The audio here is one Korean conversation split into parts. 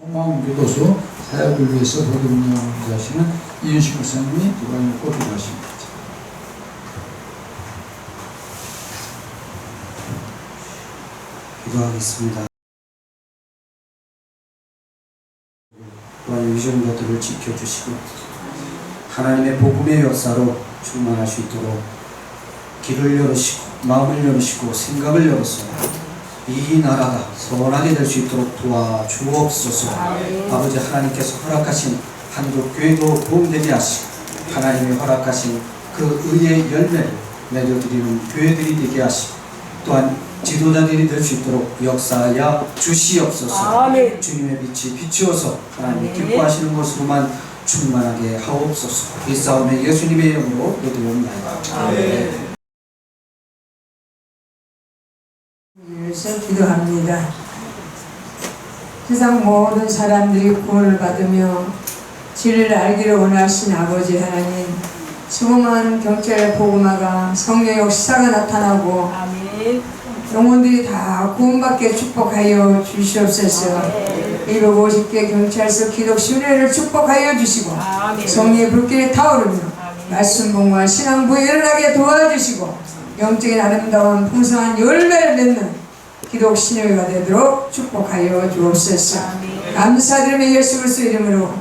성망교도소 사역을 위해서 도움하시는 이윤식 목사님이 이번에 꼭 기도하십니다. 기도하겠습니다. 유전자들을 지켜주시고 하나님의 복음의 역사로 충만할 수 있도록 길을 열으시고 마음을 열으시고 생각을 열어서 이 나라가 선하게 될 수 있도록 도와주옵소서 아버지 하나님께서 허락하신 한국 교회도 도움되게 하시고 하나님의 허락하신 그 의의 열매를 맺어드리는 교회들이 되게 하시고 또한 지도자들이 될 수 있도록 역사하여 주시옵소서 아멘. 주님의 빛이 비추어서 하나님이 아멘. 기뻐하시는 것으로만 충만하게 하옵소서 이 싸움에 예수님의 이름으로 기도옵나이다 아멘. 위해서 기도합니다. 세상 모든 사람들이 구원을 받으며 진리를 알기를 원하신 아버지 하나님 수고만 경찰 보고마가 성령 역사가 나타나고 아멘. 영혼들이 다 구원받게 축복하여 주시옵소서 250개 경찰서 기독 신뢰를 축복하여 주시고 아멘. 성령의 불길이 타오르며 아멘. 말씀 공부와 신앙 부여 일어나게 도와주시고 영적인 아름다운 풍성한 열매를 맺는 기독 신효가 되도록 축복하여 주옵소서. 감사드리며 예수 그리스도 이름으로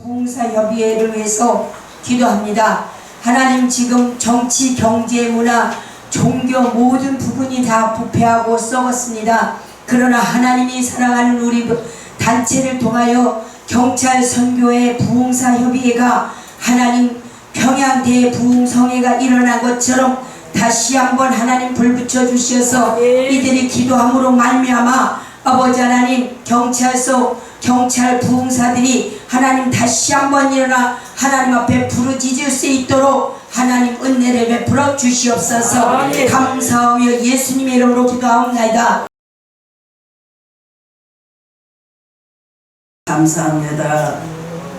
봉사 협의회를 위해서 기도합니다. 하나님 지금 정치, 경제, 문화, 종교 모든 부분이 다 부패하고 썩었습니다. 그러나 하나님이 사랑하는 우리 단체를 통하여 경찰 선교회 부흥사 협의회가 하나님 평양 대 부흥성회가 일어난 것처럼 다시 한번 하나님 불 붙여 주셔서 아멘. 이들이 기도함으로 말미암아 아버지 하나님 경찰서 경찰 부흥사들이 하나님 다시 한번 일어나 하나님 앞에 부르짖을 수 있도록 하나님 은혜를 베풀어 주시옵소서 아멘. 감사하며 예수님의 이름으로 기도하옵나이다 감사합니다.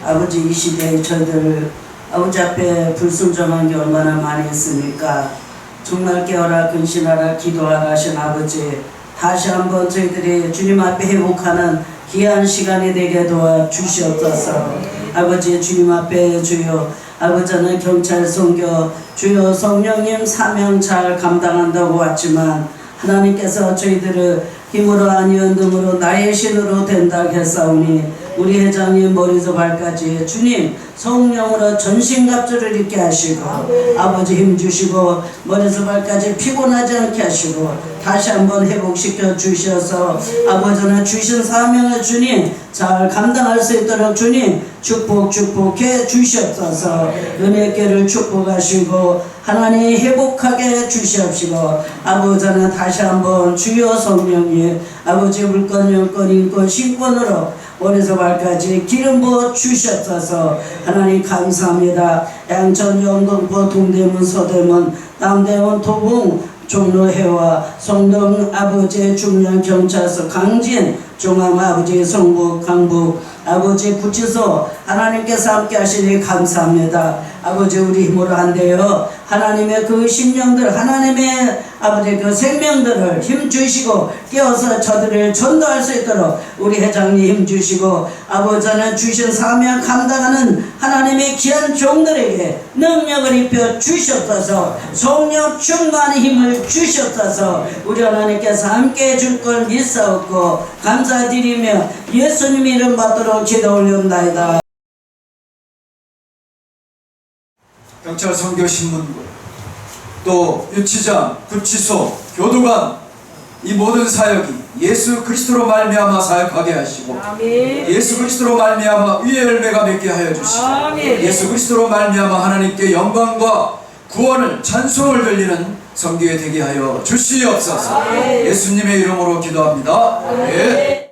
아버지 이 시대에 저희들 아버지 앞에 불순종한 게 얼마나 많이 있습니까? 정말 깨어라 근신하라 기도하라 하신 아버지 다시 한번 저희들이 주님 앞에 회복하는 귀한 시간이 되게 도와 주시옵소서. 아버지 주님 앞에 주여 아버지는 경찰 선교 주여 성령님 사명 잘 감당한다고 왔지만 하나님께서 저희들을 힘으로 아니은 등으로 나의 신으로 된다 했사오니 우리 회장님 머리서 발까지 주님 성령으로 전신갑주를 입게 하시고 아버지 힘 주시고 머리서 발까지 피곤하지 않게 하시고 다시 한번 회복시켜 주셔서 아버지는 주신 사명을 주님 잘 감당할 수 있도록 주님 축복 축복해 주시옵소서. 은혜께를 축복하시고 하나님 회복하게 주시옵시고 아버지는 다시 한번 주여 성령님 아버지 물건 영권 인권 신권으로 머리서 발까지 기름 부어 주셨어서 하나님 감사합니다. 양천 영동포 동대문 서대문 남대문 도봉 종로회와 성동 아버지 중량 경찰서 강진 종암 아버지 성북 강북 아버지 구치소 하나님께서 함께 하시니 감사합니다. 아버지 우리 힘으로 한데요 하나님의 그 심령들 하나님의 아버지 그 생명들을 힘 주시고 깨어서 저들을 전도할 수 있도록 우리 회장님 힘 주시고 아버지는 주신 사명 감당하는 하나님의 귀한 종들에게 능력을 입혀 주셨어서 성령 충만한 힘을 주셨어서 우리 하나님께서 함께 해줄 걸 믿사옵고 감사드리며 예수님 이름 받도록 기도 올려옵나이다. 경찰 선교 신문부 또 유치장, 구치소, 교도관 이 모든 사역이 예수 그리스도로 말미암아 사역하게 하시고 아멘. 예수 그리스도로 말미암아 위의 열매가 맺게 하여 주시고 아멘. 예수 그리스도로 말미암아 하나님께 영광과 구원을 찬송을 돌리는 성교에 되게 하여 주시옵소서 예수님의 이름으로 기도합니다. 예.